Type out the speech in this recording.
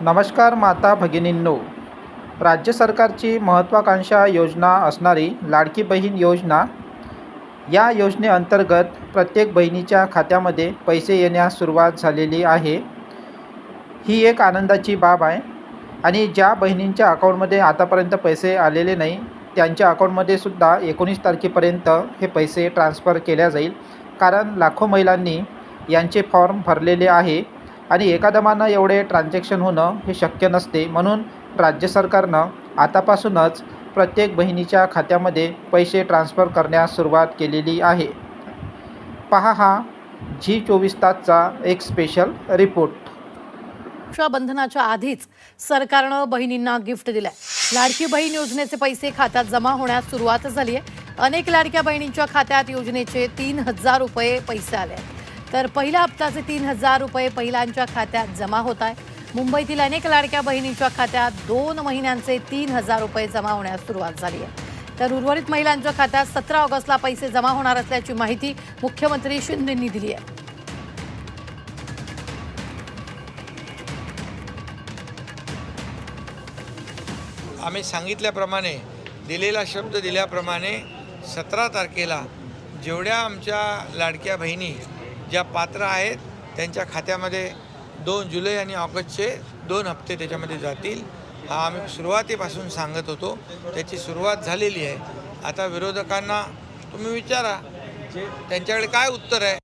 नमस्कार माता भगिनींनो. राज्य सरकारची महत्त्वाकांक्षा योजना असणारी लाडकी बहीण योजना या योजनेअंतर्गत प्रत्येक बहिणीच्या खात्यामध्ये पैसे येण्यास सुरुवात झालेली आहे. ही एक आनंदाची बाब आहे. आणि ज्या बहिणींच्या अकाउंटमध्ये आतापर्यंत पैसे आलेले नाही त्यांच्या अकाउंटमध्ये सुद्धा एकोणीस तारखेपर्यंत हे पैसे ट्रान्स्फर केल्या जाईल. कारण लाखो महिलांनी यांचे फॉर्म भरलेले आहे. आणि एकादमानं एवढे ट्रान्झॅक्शन होणं हे शक्य नसते. म्हणून राज्य सरकारनं आतापासूनच प्रत्येक बहिणीच्या खात्यामध्ये पैसे ट्रान्स्फर करण्यास सुरुवात केलेली आहे. पहा हा झी चोवीस तासचा एक स्पेशल रिपोर्ट रक्षाबंधनाच्या आधीच सरकारनं बहिणींना गिफ्ट दिलंय. लाडकी बहीण योजनेचे पैसे खात्यात जमा होण्यास सुरुवात झाली आहे अनेक लाडक्या बहिणींच्या खात्यात योजनेचे तीन हजार रुपये पैसे आले आहेत. तर पहिल्या हप्त्याचे तीन हजार रुपये पहिल्यांच्या खात्यात जमा होत आहे. मुंबईतील अनेक लाडक्या बहिणींच्या खात्यात दोन महिन्यांचे तीन हजार रुपये जमा होण्यास सुरुवात झाली आहे. तर उर्वरित महिलांच्या खात्यात सतरा ऑगस्टला पैसे जमा होणार असल्याची माहिती मुख्यमंत्री शिंदेंनी दिली आहे. आम्ही सांगितल्याप्रमाणे दिलेला शब्द दिल्याप्रमाणे सतरा तारखेला जेवढ्या आमच्या लाडक्या बहिणी ज्या पात्र आहेत त्यांच्या खात्यामध्ये दोन जुलै आणि ऑगस्टचे दोन हप्ते त्याच्यामध्ये जातील. हा आम्ही सुरुवातीपासून सांगत होतो. त्याची सुरुवात झालेली आहे. आता विरोधकांना तुम्ही विचारा त्यांच्याकडे काय उत्तर आहे?